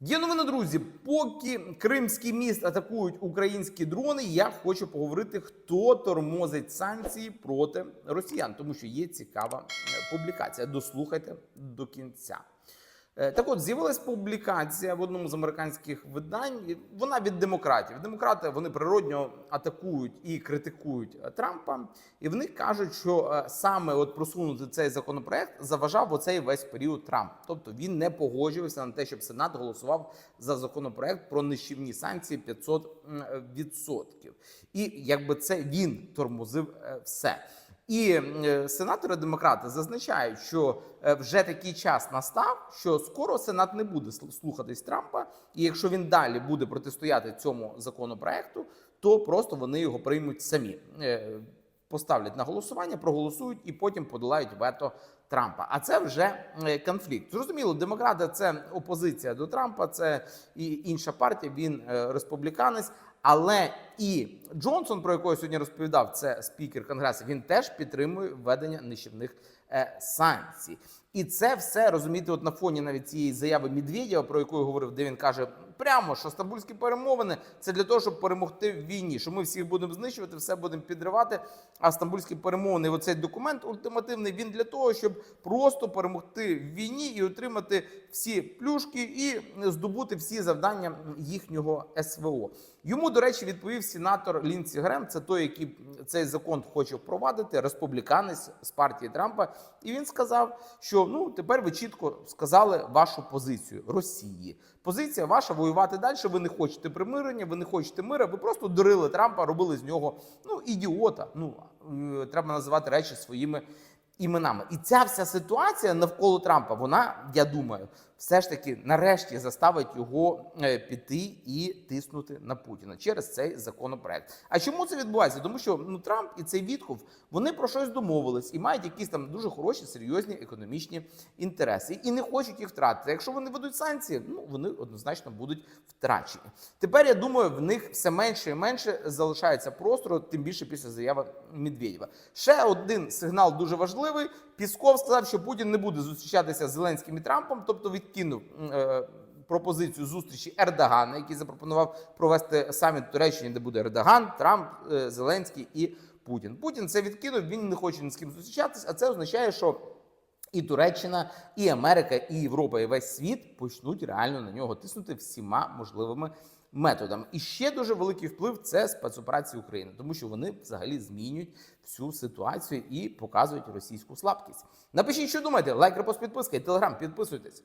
Є новина, друзі. Поки Кримський міст атакують українські дрони, я хочу поговорити, хто тормозить санкції проти росіян, тому що є цікава е, публікація. Дослухайте до кінця. Е, Так от з'явилась публікація в одному з американських видань. Вона від демократів. Демократи вони природньо атакують і критикують е, Трампа, і вони кажуть, що е, саме от просунути цей законопроект заважав оцей весь період Трамп. Тобто він не погоджувався на те, щоб Сенат голосував за законопроект про нищівні санкції 500%. І якби це він тормозив все. І е, сенатори демократи зазначають, що е, вже такий час настав, що скоро Сенат не буде слухатись Трампа, і якщо він далі буде протистояти цьому законопроекту, то просто вони його приймуть самі. Е, Поставлять на голосування, проголосують і потім подолають вето Трампа. А це вже конфлікт. Зрозуміло, демократи це опозиція до Трампа, це і інша партія. Він республіканець. Але і Джонсон, про якого сьогодні розповідав, це спікер Конгресу. Він теж підтримує введення нищівних е, санкцій. І це все розумієте, от на фоні навіть цієї заяви Медведєва, про яку я говорив, де він каже прямо, що стамбульські перемовини це для того, щоб перемогти в війні. Що ми всіх будемо знищувати, все будемо підривати. А стамбульські перемовини, оцей документ ультимативний, він для того, щоб просто перемогти в війні і отримати всі плюшки і здобути всі завдання їхнього СВО. Йому, до речі, відповів сенатор Лінсі Грем. Це той, який цей закон хоче впровадити, республіканець з партії Трампа. І він сказав, що ну тепер ви чітко сказали вашу позицію Росії. Позиція ваша воювати далі. Ви не хочете примирення, ви не хочете мира. Ви просто дурили Трампа, робили з нього ну ідіота. Ну е, треба називати речі своїми іменами. І ця вся ситуація навколо Трампа, вона, я думаю, все ж таки нарешті заставить його е, піти і тиснути на Путіна через цей законопроект. А чому це відбувається? Тому що ну Трамп і цей відхов вони про щось домовились і мають якісь там дуже хороші, серйозні економічні інтереси і не хочуть їх втратити. Якщо вони ведуть санкції, ну вони однозначно будуть втрачені. Тепер я думаю, в них все менше і менше залишається простору, тим більше після заяви Медведєва. Ще один сигнал дуже важливий. Пісков сказав, що Путін не буде зустрічатися з Зеленським і Трампом, тобто відкинув е, пропозицію зустрічі Ердогана, який запропонував провести саміт Туреччині, де буде Ердоган, Трамп, е, Зеленський і Путін. Путін це відкинув. Він не хоче ні з ким зустрічатися, а це означає, що. І Туреччина, і Америка, і Європа, і весь світ почнуть реально на нього тиснути всіма можливими методами. І ще дуже великий вплив це спецоперації України, тому що вони взагалі змінюють всю ситуацію і показують російську слабкість. Напишіть, що думаєте, лайк, репост, підписка і телеграм. Підписуйтесь.